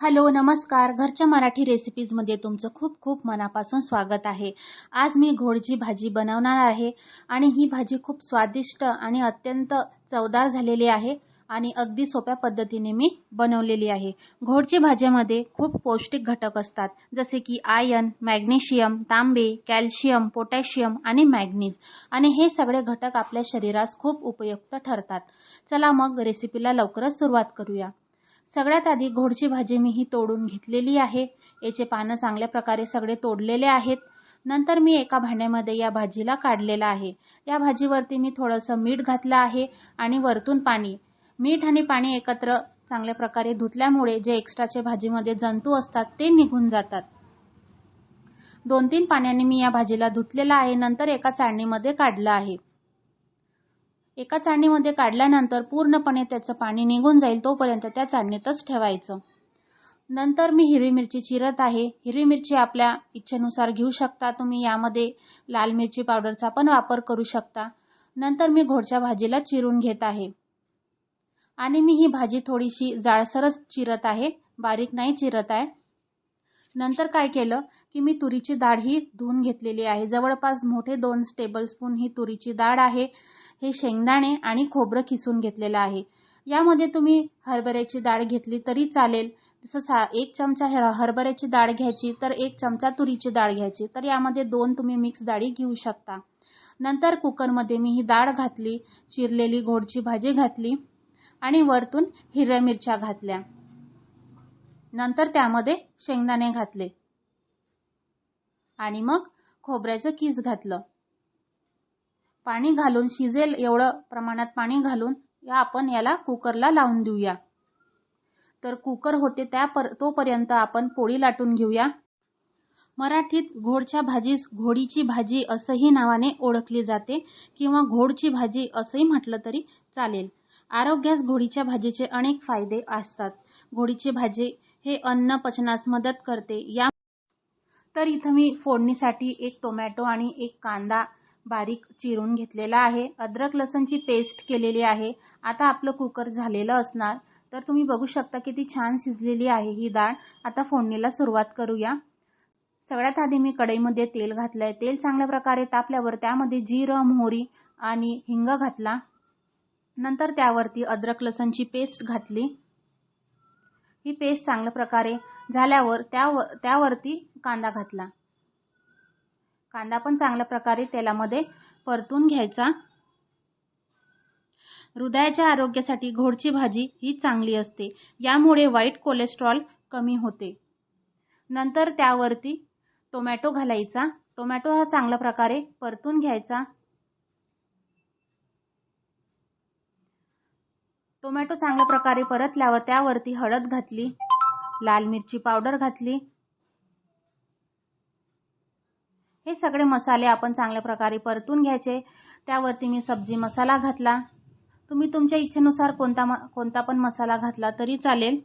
Hello नमस्कार. घरच्या मराठी रेसिपीजमध्ये तुमचं खूप खूप मनापासून स्वागत आहे. आज मी घोडची भाजी बनवणार आहे आणि ही भाजी खूप स्वादिष्ट आणि अत्यंत चवदार झालेली आहे आणि अगदी सोप्या पद्धतीने मी बनवलेली आहे. घोडची भाज्यामध्ये खूप पौष्टिक घटक असतात जसे की आयन मॅग्नेशियम तांबे कॅल्शियम पोटॅशियम आणि मॅग्नीज आणि हे सगळे घटक आपल्या शरीरास खूप उपयुक्त ठरतात. चला मग रेसिपीला लवकरच सुरुवात करूया. सगळ्यात आधी घोडची भाजी मी ही तोडून घेतलेली आहे. याचे पानं चांगल्या प्रकारे सगळे तोडलेले आहेत. नंतर मी एका भांड्यामध्ये या भाजीला काढलेलं आहे. या भाजीवरती मी थोडंसं मीठ घातलं आहे आणि वरतून पाणी. मीठ आणि पाणी एकत्र चांगल्या प्रकारे धुतल्यामुळे जे एक्स्ट्राचे भाजीमध्ये जंतू असतात ते निघून जातात. दोन तीन पाण्याने मी या भाजीला धुतलेला आहे. नंतर एका चाळणीमध्ये काढलं आहे. एका चाळणीमध्ये काढल्यानंतर पूर्णपणे त्याचं पाणी निघून जाईल तोपर्यंत त्या चाळणीतच ठेवायचं. नंतर मी हिरवी मिरची चिरत आहे. हिरवी मिरची आपल्या इच्छेनुसार घेऊ शकता. तुम्ही यामध्ये लाल मिरची पावडरचा पण वापर करू शकता. नंतर मी घोडच्या भाजीला चिरून घेत आहे. आणि मी ही भाजी थोडीशी जाळसरच चिरत आहे. बारीक नाही चिरत आहे. नंतर काय केलं की मी तुरीची डाळ ही धुवून घेतलेली आहे. जवळपास मोठे दोन टेबलस्पून ही तुरीची डाळ आहे. हे शेंगदाणे आणि खोबरं खिसून घेतलेलं आहे. यामध्ये तुम्ही हरभऱ्याची डाळ घेतली तरी चालेल. जसं सा एक चमचा हरभऱ्याची डाळ घ्यायची तर एक चमचा तुरीची डाळ घ्यायची. तर यामध्ये दोन तुम्ही मिक्स डाळी घेऊ शकता. नंतर कुकरमध्ये मी ही डाळ घातली चिरलेली घोडची भाजी घातली आणि वरतून हिरव्या मिरच्या घातल्या. नंतर त्यामध्ये शेंगदाणे घातले आणि मग खोबऱ्याचं किस घातलं. पाणी घालून शिजेल एवढं प्रमाणात पाणी घालून या आपण याला कुकरला लावून देऊया. तर कुकर होते त्या पर तोपर्यंत आपण पोळी लाटून घेऊया. मराठीत घोडच्या भाजीस घोडीची भाजी असंही नावाने ओळखली जाते किंवा घोडची भाजी असंही म्हटलं तरी चालेल. आरोग्यास घोडीच्या भाजीचे अनेक फायदे असतात. घोडीची भाजी हे अन्न पचनास मदत करते. या तर इथं मी फोडणीसाठी एक टोमॅटो आणि एक कांदा बारीक चिरून घेतलेला आहे. अद्रक लसणची पेस्ट केलेली आहे. आता आपलं कुकर झालेलं असणार. तर तुम्ही बघू शकता किती छान शिजलेली आहे ही डाळ. आता फोडणीला सुरुवात करूया. सगळ्यात आधी मी कढईमध्ये तेल घातलंय. तेल चांगल्या प्रकारे तापल्यावर त्यामध्ये जिरं मोहरी आणि हिंग घातला. नंतर त्यावरती अद्रक लसणची पेस्ट घातली. ही पेस्ट चांगल्या प्रकारे झाल्यावर त्यावर त्यावरती कांदा घातला. कांदा पण चांगल्या प्रकारे तेलामध्ये परतून घ्यायचा. हृदयाच्या आरोग्यासाठी घोडची भाजी ही चांगली असते. यामुळे वाईट कोलेस्ट्रॉल कमी होते. नंतर त्यावरती टोमॅटो घालायचा. टोमॅटो हा चांगल्या प्रकारे परतून घ्यायचा. टोमॅटो चांगल्या प्रकारे परतल्यावर त्यावरती हळद घातली. लाल मिरची पावडर घातली. हे सगळे मसाले आपण चांगल्या प्रकारे परतून घ्यायचे. त्यावरती मी सब्जी मसाला घातला. तुम्ही तुमच्या इच्छेनुसार कोणता कोणता पण मसाला घातला तरी चालेल.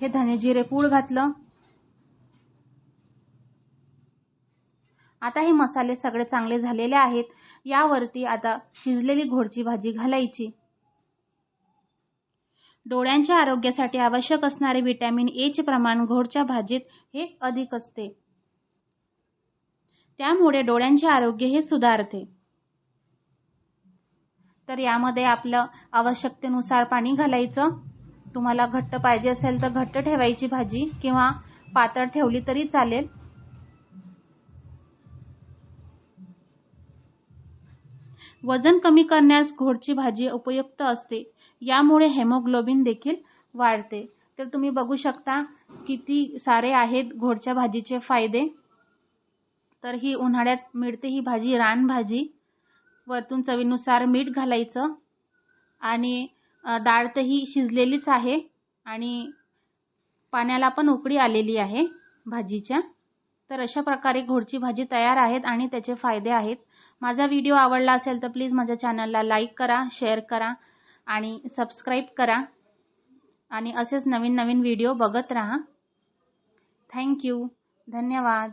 हे धने जिरे पूड घातलं. आता हे मसाले सगळे चांगले झालेले आहेत. यावरती आता शिजलेली घोडची भाजी घालायची. डोळ्यांच्या आरोग्यासाठी आवश्यक असणारे व्हिटॅमिन एचे प्रमाण घोडच्या भाजीत हे अधिक असते. त्यामुळे डोळ्यांचे आरोग्य हे सुधारते. तर यामध्ये आपलं आवश्यकतेनुसार पाणी घालायचं. तुम्हाला घट्ट पाहिजे असेल तर घट्ट ठेवायची भाजी किंवा पातळ ठेवली तरी चालेल. वजन कमी करण्यास घोडची भाजी उपयुक्त असते. यामुळे हेमोग्लोबिन देखील वाढते. तर तुम्ही बघू शकता किती सारे आहेत घोडच्या भाजीचे फायदे. तर ही उन्हाळ्यात मिळते ही भाजी रानभाजी वरतून चवीनुसार मीठ घालायचं. आणि डाळ तर ही शिजलेलीच आहे. आणि पाण्याला पण उकळी आलेली आहे भाजीच्या. तर अशा प्रकारे घोडची भाजी तयार आहेत आणि त्याचे फायदे आहेत. माझा व्हिडिओ आवडला असेल तर प्लीज माझ्या चॅनलला लाईक करा शेअर करा आणि सबस्क्राईब करा. आणि असेच नवीन नवीन व्हिडिओ बघत राहा. थँक्यू धन्यवाद.